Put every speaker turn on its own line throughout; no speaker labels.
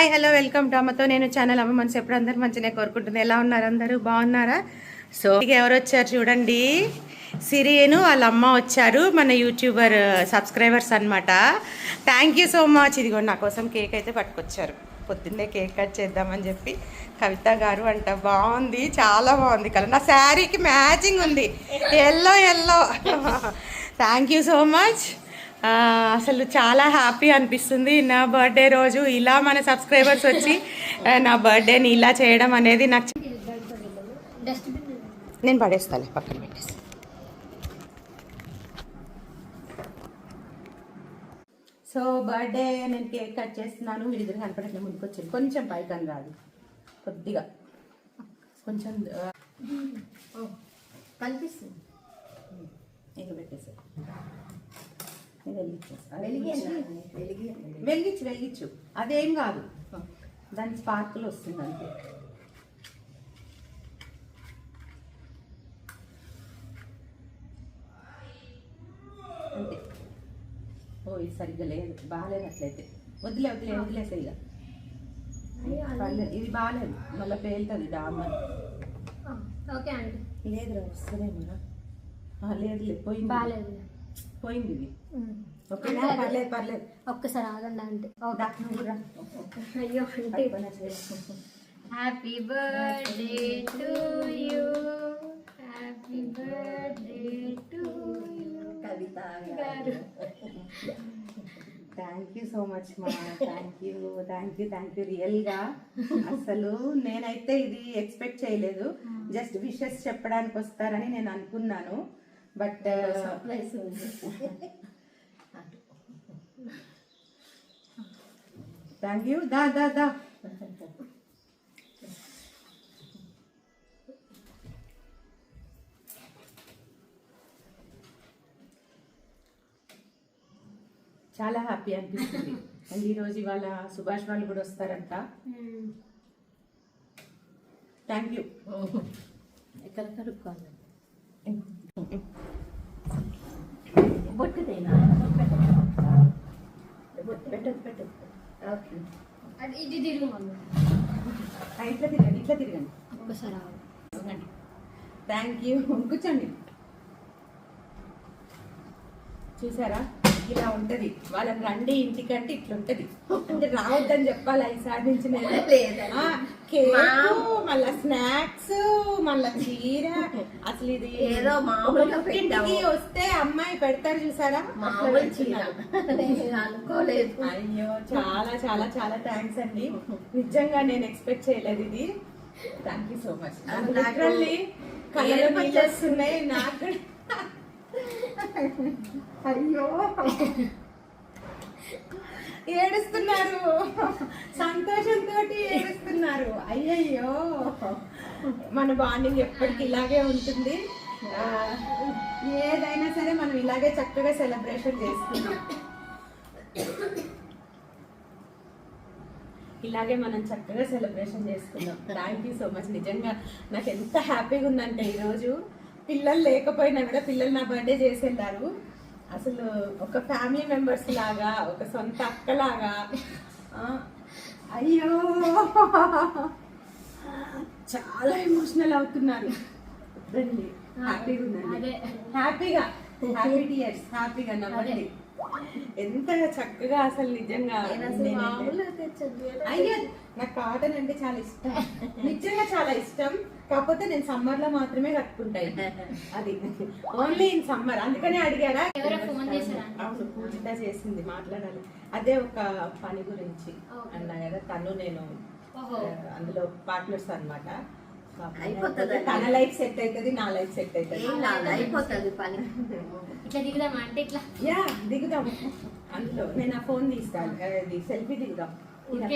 Hi hello welcome to నేను channel Amma Manasu. ఎప్పుడు అందరు మంచిగా కోరుకుంటుంది. ఎలా ఉన్నారు అందరూ? బాగున్నారా? సో ఎవరు వచ్చారు చూడండి. సిరియను వాళ్ళ అమ్మ వచ్చారు మన యూట్యూబర్ uh, సబ్స్క్రైబర్స్ అన్నమాట. థ్యాంక్ యూ సో మచ్ ఇదిగో నా కోసం కేక్ అయితే పట్టుకొచ్చారు. పొద్దున్నే కేక్ కట్ చేద్దామని చెప్పి కవిత గారు అంట. బాగుంది చాలా బాగుంది కలర్. నా శారీకి మ్యాచింగ్ ఉంది. Yellow yellow. Thank you so much అసలు చాలా హ్యాపీ అనిపిస్తుంది నా బర్త్డే రోజు ఇలా మన సబ్స్క్రైబర్స్ వచ్చి నా బర్త్డేని ఇలా చేయడం అనేది నాకు నేను పడేస్తాను పక్కన పెట్టేసి. సో బర్త్డే నేను కేక్ కట్ చేస్తున్నాను మీరు ఇద్దరు కనపడట్లే ముందుకు వచ్చింది కొంచెం పైకని రాదు. కొద్దిగా. కొంచెం
కనిపిస్తుంది
ఇక పెట్టేసి నేను వెలిగించేస్తా.
వెలిగి
వెలిగించు వెలిగించు. అదేం కాదు. దాని స్పార్కులు వస్తుంది అంతే. అంతే. ఓ ఇది సరిగ్గా లేదు. బాగాలేదు అట్లయితే. వదిలే వదిలే వదిలేసే ఇక పర్లేదు ఇది బాగాలేదు. మళ్ళీ పేలుతుంది డామర్
ఓకే అండి.
ఆ, లేదులే పోయింది.
బాగాలేదు.
పోయింది ఇది పర్లేదు పర్లేదు.
ఒక్కసారి ఆగండి అంటే
దా, నువ్వు రా.
అయ్యో. Happy birthday to you happy birthday to you Kavitha గారు.
థ్యాంక్ యూ సో మచ్ మా. Thank you thank you thank you రియల్గా. అసలు నేనైతే ఇది ఎక్స్పెక్ట్ చేయలేదు. జస్ట్ విషెస్ చెప్పడానికి వస్తారని నేను అనుకున్నాను. But
surprise
thank you. దా దా దా. చాలా హ్యాపీ అనిపిస్తుంది. అండ్ ఈరోజు ఇవాళ సుభాష్ వాళ్ళు కూడా వస్తారంట. Thank you.
ఎక్కడ కడుక్కోవాలి బొట్టుదేనా
పెట్టదు పెట్టదు
ఓకే. ఇది
ఇట్లా తిరగండి ఇట్లా తిరగండి.
ఒక్కసారి ఆగు.
థ్యాంక్ యూ కూర్చోండి. చూసారా? ఇలా ఉంటది. వాళ్ళని రండి ఇంటికంటే ఇట్లా ఉంటది అంటే రావద్దని చెప్పాలి ఈసారి నుంచి నేను. కేకు మళ్ళా స్నాక్స్ మళ్ళా చీర. అసలు ఇది
ఏదో మామూలుగా
ఇంటికి వస్తే అమ్మాయి పెడతారు చూసారా?
మామూలు అనుకోలేదు.
అయ్యో చాలా చాలా చాలా థ్యాంక్స్ అండి. నిజంగా నేను ఎక్స్పెక్ట్ చేయలేదు ఇది. థ్యాంక్ యూ సో మచ్
నాకు-
నాకు అయ్యో. ఏడుస్తున్నారు. సంతోషంతో ఏడుస్తున్నారు. అయ్యయ్యో. మన బాండింగ్ ఎప్పటికి ఇలాగే ఉంటుంది. ఏదైనా సరే మనం ఇలాగే చక్కగా సెలబ్రేషన్ చేసుకుందాం. ఇలాగే మనం చక్కగా సెలబ్రేషన్ చేసుకుందాం. థ్యాంక్ యూ సో మచ్ నిజంగా నాకు ఎంత హ్యాపీగా ఉందంటే ఈరోజు. పిల్లలు లేకపోయినా కూడా పిల్లలు నా బర్త్డే చేసి వెళ్ళారు అసలు ఒక ఫ్యామిలీ మెంబర్స్ లాగా ఒక సొంత అక్కలాగా అయ్యో! చాలా ఎమోషనల్ అవుతున్నారు. హ్యాపీగా
అదే.
హ్యాపీగా హ్యాపీ టీయర్స్ హ్యాపీగా నవ్వండి. ఎంత చక్కగా అసలు నిజంగా అయ్యో నాకు కాటన్ అంటే చాలా ఇష్టం. నిజంగా చాలా ఇష్టం. కాకపోతే నేను సమ్మర్లో మాత్రమే కట్టుకుంటా ఇది. అది ఓన్లీ ఇన్ సమ్మర్ అందుకనే అడిగారా? పూజిత చేసింది మాట్లాడాలి. అదే ఒక పని గురించి. అన్నా కదా తను నేను అందులో పార్ట్నర్స్ అన్నమాట.
అయిపోతుందా?
తన లైఫ్ సెట్ అవుతుంది నా లైఫ్ సెట్ అవుతుంది
అయిపోతుంది పని. ఇట్లా దిగుదామా? అంటే ఇట్లా?
యా దిగుదాం. అందులో నేను ఆ ఫోన్ తీస్తాను అది సెల్ఫీ దిగుదాం.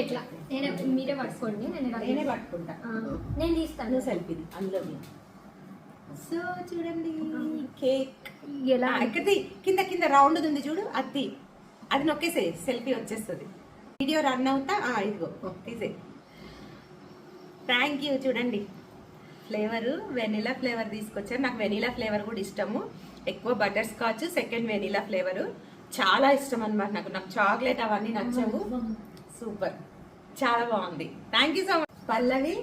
ఇట్లా. నేనే మీరే పట్టుకోండి నేను
నేనే పట్టుకుంటా.
ఆ, నేను తీస్తాను.
నువ్వు సెల్ఫీ అందులో సో చూడండి. కేక్.
ఎలా?
ఎక్కడి కింద కింద రౌండ్ ఉంది చూడు అది అది నొక్కేసే సెల్ఫీ వచ్చేస్తుంది. వీడియో రన్ అవుతా ఆ, ఇదిగో తీసే థ్యాంక్ యూ చూడండి. ఫ్లేవర్ వెనీలా ఫ్లేవర్ తీసుకొచ్చారు. నాకు వెనీలా ఫ్లేవర్ కూడా ఇష్టము. ఎక్కువ butter scotch second vanilla flavour. చాలా ఇష్టం అన్నమాట నాకు. నాకు చాక్లెట్ అవన్నీ నచ్చవు. సూపర్. చాలా బాగుంది. Thank you so much Pallavi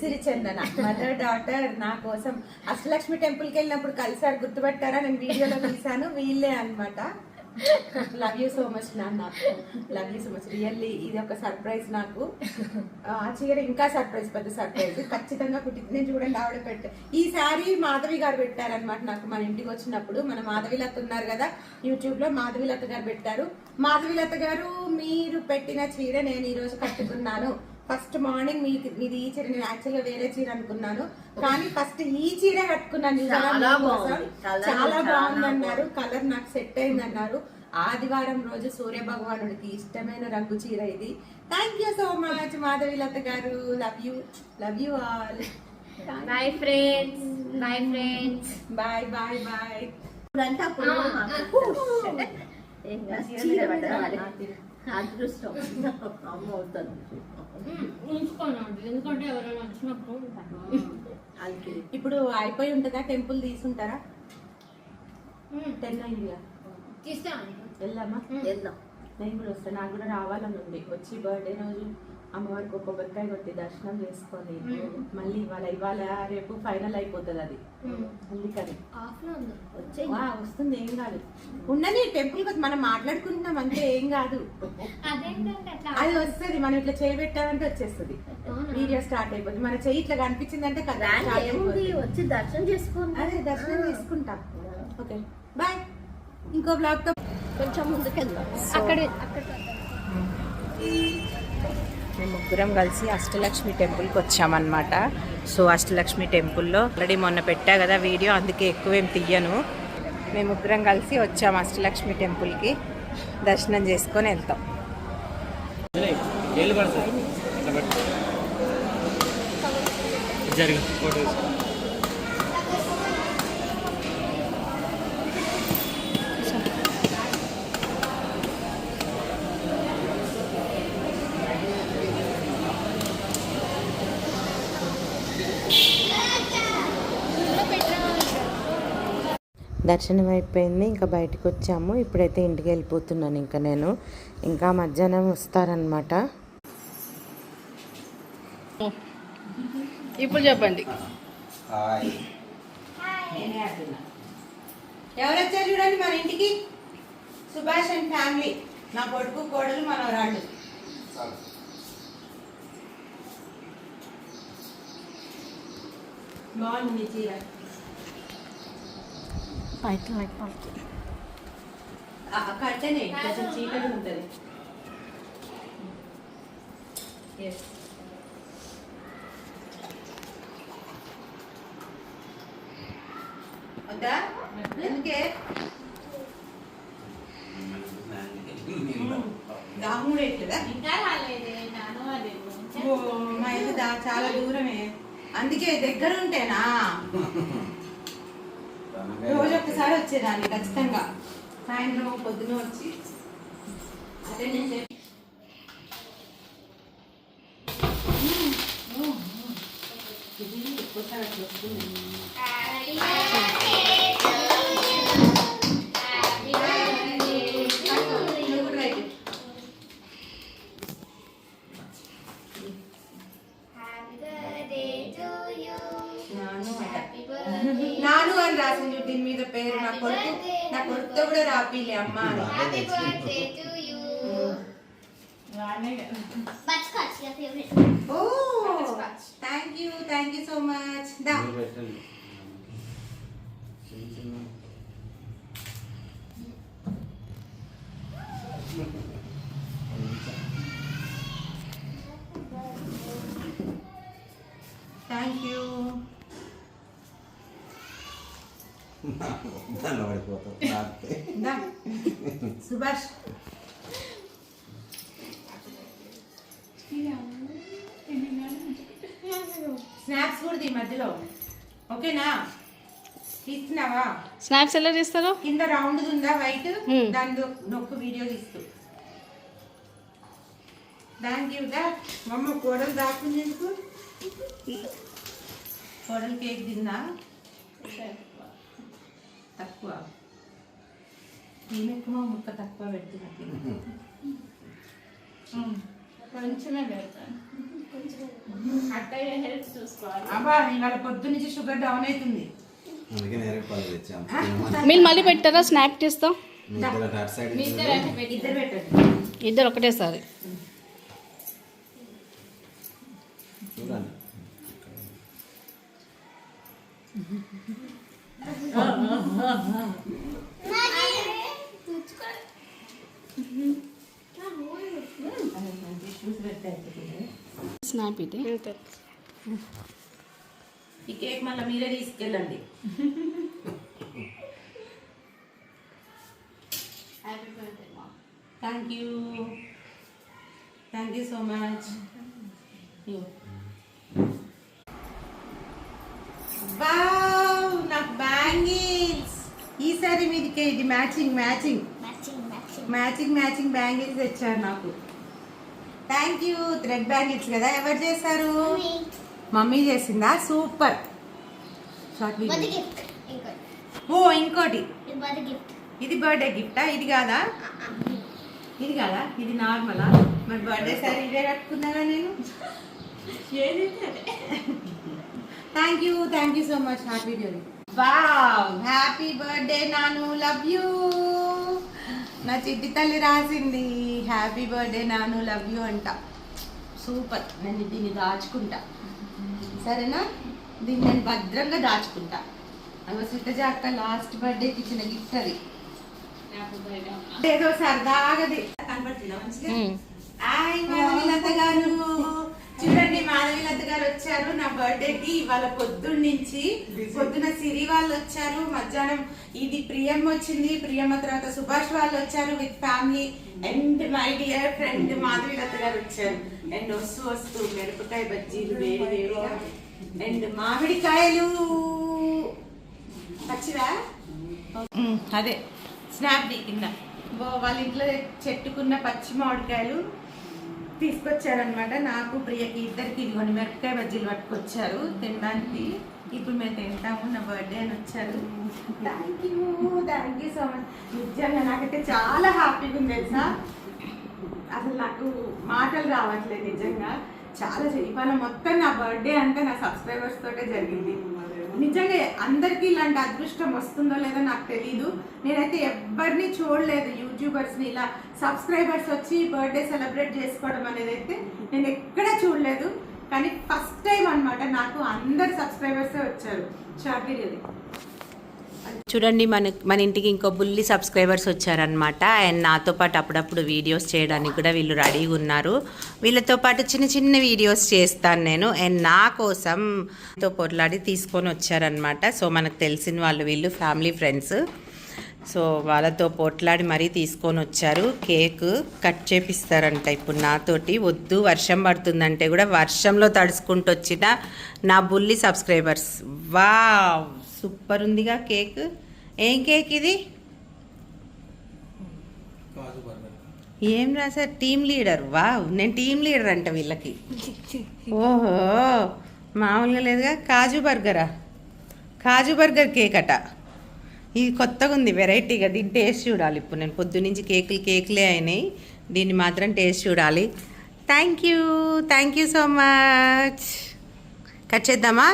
Sirichandana mother daughter నా కోసం. అష్టలక్ష్మి టెంపుల్కి వెళ్ళినప్పుడు కలిసారు. గుర్తుపెట్టారా? నేను వీడియోలో తీసాను వీళ్ళే అనమాట లవ్ యూ సో మచ్ నాన్న. Love you so much really ఇది ఒక సర్ప్రైజ్ నాకు. ఆ చీర ఇంకా సర్ప్రైజ్ పెద్ద సర్ప్రైజ్ ఖచ్చితంగా పుట్టింది నేను చూడండి ఆవిడ పెట్ట ఈ సారీ మాధవి గారు పెట్టారనమాట నాకు. మన ఇంటికి వచ్చినప్పుడు మన మాధవిలత ఉన్నారు కదా యూట్యూబ్లో మాధవిలత గారు పెట్టారు. మాధవిలత గారు మీరు పెట్టిన చీర నేను ఈరోజు కట్టుకున్నాను. ఫస్ట్ మార్నింగ్ మీకు ఇది ఈ చీర నేను యాక్చువల్గా వేరే చీర అనుకున్నాను. కానీ ఫస్ట్ ఈ చీర కట్టుకున్నాను
చాలా. బాగుంది.
అన్నారు. కలర్ నాకు సెట్ అయింది అన్నారు ఆదివారం రోజు సూర్య భగవానుడికి ఇష్టమైన రంగు చీర ఇది. Thank you so much Madhavilatha గారు. Love you love you all
bye friends bye friends
bye bye bye
ఇప్పుడంటే అదృష్టం. అమ్మ
ఉంచుకోనండి ఎందుకంటే ఎవరైనా వచ్చినప్పుడు ఉంటాను
అది
ఇప్పుడు అయిపోయి ఉంటుందా? టెంపుల్ తీసుంటారా? టెన్ అయిందిగా
తీస్తాను
వెళ్దామా?
వెళ్దాం.
నేను కూడా వస్తాను నాకు కూడా రావాలని ఉంది. వచ్చి బర్త్డే రోజు అమ్మవారికి ఒక కొబ్బరికాయ కొట్టి దర్శనం చేసుకొని మళ్ళీ ఇవాళ ఇవాళ రేపు ఫైనల్ అయిపోతుంది అది. అందుకని. వస్తుంది ఏం కాదు. ఉండని టెంపుల్ మనం మాట్లాడుకుంటున్నాం అంతే ఏం కాదు. అది వస్తుంది మనం ఇట్లా చేయి పెట్టాలంటే వచ్చేస్తుంది? వీడియో స్టార్ట్ అయిపోతుంది మన చెయ్యి ఇట్లా కనిపించిందంటే కదా.
వచ్చి దర్శనం చేసుకోండి.
అదే దర్శనం తీసుకుంటాం ఓకే బాయ్. ఇంకో బ్లాగ్తో
కొంచెం ముందుకెళ్దాం.
అక్కడ అక్కడ
మేము ముగ్గురం కలిసి అష్టలక్ష్మి టెంపుల్కి వచ్చామన్నమాట. సో అష్టలక్ష్మి టెంపుల్లో ఆల్రెడీ మొన్న పెట్టా కదా వీడియో అందుకే ఎక్కువేం తీయను. మేము ముగ్గురం కలిసి వచ్చాము అష్టలక్ష్మి టెంపుల్కి. దర్శనం చేసుకొని వెళ్తాం.
ఏళ్ళు పడుతుంది ఇట్లా పెట్టు జరుగు ఫోటో తీసుకో.
దర్శనం అయిపోయింది. ఇంకా బయటకు వచ్చాము. ఇప్పుడైతే ఇంటికి వెళ్ళిపోతున్నాను ఇంకా నేను. ఇంకా మధ్యాహ్నం వస్తారనమాట
ఇప్పుడు చెప్పండి.
ఎవరు వచ్చారు చూడండి మన ఇంటికి? Subhash and family. నా కొడుకు కోడలు మనవరాళ్ళు. బాగుంది మీ చీర.
బయట అయిపోతుంది
ఆ, కట్టనే కొంచెం చీకటి ఉంటుంది. వద్దా ఎందుకే? ఎట్లేదా మా ఇల్లు చాలా దూరమే. అందుకే దగ్గర ఉంటేనా రోజు ఒక్కసారి వచ్చేదాన్ని ఖచ్చితంగా సాయంత్రం పొద్దున వచ్చి అదే నేను చెప్పి ఇది ఎక్కువసారి నాను అని రాసింది దీని మీద పేరు. నా కొడుకు నా కొడుకుతో కూడా రాపిలే అమ్మ ఓ thank you thank you so much the. Thank you
దానిలో పడిపోతాం రాత్రి
దా సుభాష్. స్నాక్స్ కూడా ఈ మధ్యలో. ఓకేనా? తీస్తున్నావా?
స్నాక్స్ ఎలా చేస్తారు?
కింద రౌండ్ ఉందా వైట్. దాని నొక్కు వీడియో తీస్తూ. థ్యాంక్ యూ దా మమ్మ కోడలు దాకుంది ఎందుకు కోడలు కేక్ తిందా? తక్కువ. ఈమె ఎక్కువ ముక్క తక్కువ పెడుతున్నట్టు
కొంచెమే పెడతాను అట్టయ్య హెల్త్ చూసుకోవాలి.
అబ్బా ఇవాళ పొద్దు నుంచి షుగర్ డౌన్ అవుతుంది
అందుకే నేరే పళ్ళు తెచ్చాం. తినమని.
మీరు మళ్ళీ పెట్టారా స్నాక్ తీస్తాం
మీ ఇద్దరు అటు సైడ్
మీ ఇద్దరు అంటే పెట్టి
ఇద్దరు పెట్టండి
ఇద్దరు ఒకటేసారి
చూడండి
స్నాప్ ఇది.
ఈ కేక్ మళ్ళీ మీరే తీసుకెళ్ళండి.
హ్యాపీ బర్త్డే మా
thank you thank you so much wow నాకు బ్యాంగిల్స్ ఈసారి మీదికి ఇది matching matching
matching matching
matching matching bangles తెచ్చారు నాకు. థ్యాంక్ యూ థ్రెడ్ బ్యాంగిల్స్ కదా. ఎవరు చేశారు? మమ్మీ. చేసిందా? సూపర్. ఓ ఇంకోటి.
ఇది బర్త్డే గిఫ్ట్.
ఇది కాదా? ఇది కాదా? ఇది నార్మలా? మరి బర్త్డే సారీ ఇదే కట్టుకున్నాగా నేను? Thank you thank you so much happy video wow happy birthday నాను లవ్ యూ నా చిట్టి తల్లి రాసింది హ్యాపీ బర్త్డే నాను లవ్ యూ అంట. సూపర్. నేను దీన్ని దాచుకుంటా. సరేనా? దీన్ని నేను భద్రంగా దాచుకుంటా. అవి సిద్ధజ అక్క లాస్ట్ బర్త్డేకి ఇచ్చిన గిఫ్ట్ అది. ఏదో సరదాగది. కనపడుతుందా మంచిగా? హాయ్ గారు. చూడండి మాధవీలత గారు వచ్చారు. నా బర్త్డే కి ఇవాళ పొద్దున్న నుంచి పొద్దున సిరి వాళ్ళు వచ్చారు. మధ్యాహ్నం ఇది ప్రియం వచ్చింది. ప్రియమ్మ తర్వాత సుభాష్ వాళ్ళు వచ్చారు with family and my dear friend Madhavilatha గారు వచ్చారు. అండ్ వస్తూ వస్తూ మిరపకాయ బజ్జీలు వేడి వేడిగా. అండ్ మామిడికాయలు. ఉమ్, అదే. స్నాప్ కింద వాళ్ళ ఇంట్లో చెట్టుకున్న పచ్చి మామిడికాయలు. తీసుకొచ్చారనమాట. నాకు ప్రియకి ఇద్దరికి ఇదిగోండి మిరపకాయ బజ్జీలు పట్టుకొచ్చారు. తినడానికి. ఇప్పుడు మేము తింటాము నా బర్త్డే అని వచ్చారు. Thank you thank you so much నిజంగా నాకైతే చాలా హ్యాపీగా ఉంది తెలుసా? అసలు నాకు మాటలు రావట్లేదు నిజంగా. చాలా జ- ఇవాళ మొత్తం నా బర్త్డే అంటే నా సబ్స్క్రైబర్స్ తోటే జరిగింది. నిజంగా అందరికీ ఇలాంటి అదృష్టం వస్తుందో లేదో నాకు తెలీదు. నేనైతే ఎవరిని చూడలేదు యూట్యూబర్స్ని ఇలా సబ్స్క్రైబర్స్ వచ్చి బర్త్డే సెలబ్రేట్ చేసుకోవడం అనేది అయితే నేను ఎక్కడా చూడలేదు. కానీ ఫస్ట్ టైం అనమాట నాకు అందరు సబ్స్క్రైబర్సే వచ్చారు. షార్ట్ వీడియోది చూడండి మన మన ఇంటికి ఇంకో బుల్లి సబ్స్క్రైబర్స్ వచ్చారనమాట అండ్ నాతో పాటు అప్పుడప్పుడు వీడియోస్ చేయడానికి కూడా వీళ్ళు రెడీగా ఉన్నారు. వీళ్ళతో పాటు చిన్న చిన్న వీడియోస్ చేస్తాను నేను. అండ్ నా కోసం తో పొట్లాడి తీసుకొని వచ్చారనమాట సో మనకు తెలిసిన వాళ్ళు వీళ్ళు ఫ్యామిలీ ఫ్రెండ్స్. సో వాళ్ళతో పోట్లాడి మరీ తీసుకొని వచ్చారు. కేక్ కట్ చేపిస్తారంట ఇప్పుడు నాతోటి. వద్దు వర్షం పడుతుందంటే కూడా వర్షంలో తడుచుకుంటూ వచ్చిన నా బుల్లి సబ్స్క్రైబర్స్. వా సూపర్ ఉందిగా కేక్. ఏం కేక్ ఇది? ఏం రాశారు? Team leader. వావ్ నేను టీమ్ లీడర్ అంట వీళ్ళకి. ఓహో మామూలుగా లేదుగా? కాజు బర్గరా? కాజు బర్గర్ కేక్ అట. ఇది కొత్తగా ఉంది వెరైటీగా. దీని టేస్ట్ చూడాలి ఇప్పుడు. నేను పొద్దునుంచి కేకులు కేకులే అయినాయి. దీన్ని మాత్రం టేస్ట్ చూడాలి. Thank you thank you so much cut చేద్దామా?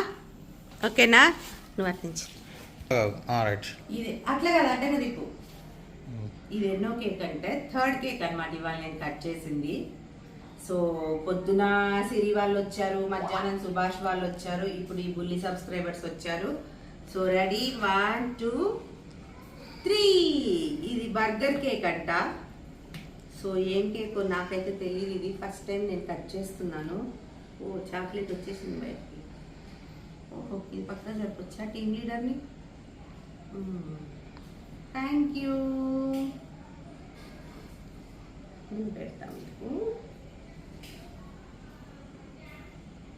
ఓకేనా? నువ్వు అటు నుంచి
రైట్
ఇది అట్లా కదా అంటే కదా ఇప్పుడు ఇది ఎన్నో కేక్ అంటే థర్డ్ కేక్ అన్నమాట ఇవాళ నేను కట్ చేసింది. సో పొద్దున సిరి వాళ్ళు వచ్చారు మధ్యాహ్నం సుభాష్ వాళ్ళు వచ్చారు ఇప్పుడు ఈ బుల్లి సబ్స్క్రైబర్స్ వచ్చారు. So ready? One two three. ఇది బర్గర్ కేక్ అంట. సో ఏం కేక్ నాకైతే తెలియదు ఇది ఫస్ట్ టైం నేను కట్ చేస్తున్నాను. ఓ చాక్లెట్ వచ్చేసింది బయటికి ఓహో ఇది పక్కన చెప్పొచ్చా టీమ్ లీడర్ని థ్యాంక్ యూ పెడతాం మీకు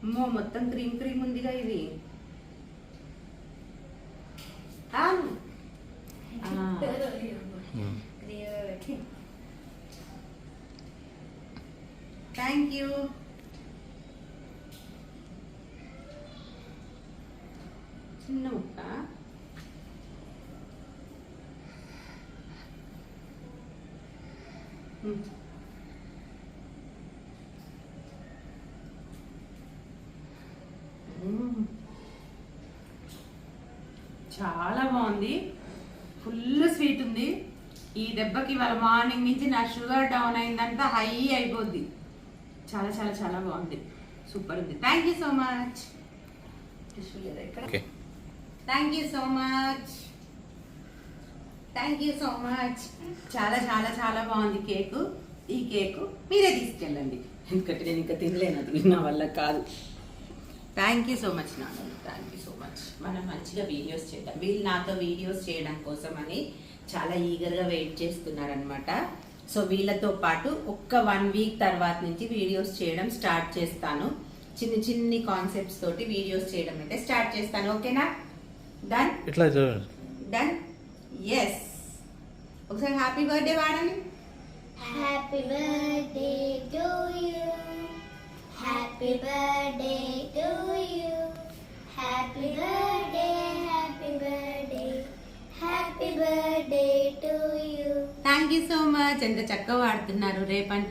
అమ్మో మొత్తం క్రీమ్ క్రీమ్ ఉందిగా ఇది థ్యాంక్ యూ చిన్న ముక్క మ్మ్. చాలా బాగుంది. ఫుల్ స్వీట్ ఉంది. ఈ దెబ్బకి వాళ్ళ మార్నింగ్ నుంచి నా షుగర్ డౌన్ అయిందంతా హై అయిపోద్ది. చాలా చాలా చాలా బాగుంది. సూపర్ ఉంది. Thank you so much
okay.
Thank you so much thank you so much చాలా చాలా చాలా బాగుంది కేకు. ఈ కేకు మీరే తీసుకెళ్ళండి. ఎందుకంటే నేను ఇంకా తినలేను. అది నా వల్ల కాదు. థ్యాంక్ యూ సో మచ్ నాన్న థ్యాంక్ యూ సో మచ్ మనం మంచిగా వీడియోస్ చేద్దాం. వీళ్ళు నాతో వీడియోస్ చేయడం కోసం అని చాలా ఈగర్గా వెయిట్ చేస్తున్నారనమాట సో వీళ్ళతో పాటు ఒక్క వన్ వీక్ తర్వాత నుంచి వీడియోస్ చేయడం స్టార్ట్ చేస్తాను. చిన్న చిన్ని కాన్సెప్ట్స్ తోటి వీడియోస్ చేయడం అయితే స్టార్ట్ చేస్తాను. ఓకేనా? డన్
ఇట్లా
డన్ ఎస్ ఒకసారి హ్యాపీ బర్త్డే వాడండి
happy birthday to you happy birthday to you happy birthday happy birthday happy birthday to you
thank you so much ఎంత చక్కగా వాడుతున్నారు రేపన్.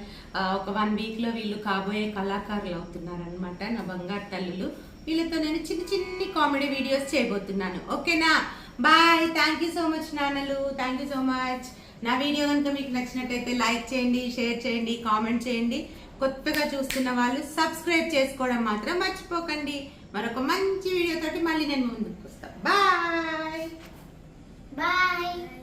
ఒక వన్ వీక్లో వీళ్ళు కాబోయే కళాకారులు అవుతున్నారు అనమాట నా బంగారు తల్లులు. వీళ్ళతో నేను చిన్న చిన్ని కామెడీ వీడియోస్ చేయబోతున్నాను. ఓకేనా? Bye thank you so much నాన్నలు. థ్యాంక్ యూ సో మచ్ నా వీడియో కనుక మీకు నచ్చినట్టయితే లైక్ చేయండి షేర్ చేయండి కామెంట్ చేయండి. కొత్తగా చూస్తున్న వాళ్ళు సబ్స్క్రైబ్ చేసుకోవడం మాత్రం మర్చిపోకండి. మరొక మంచి వీడియో తోటి మళ్ళీ నేను ముందుకు వస్తాను బాయ్.
బాయ్.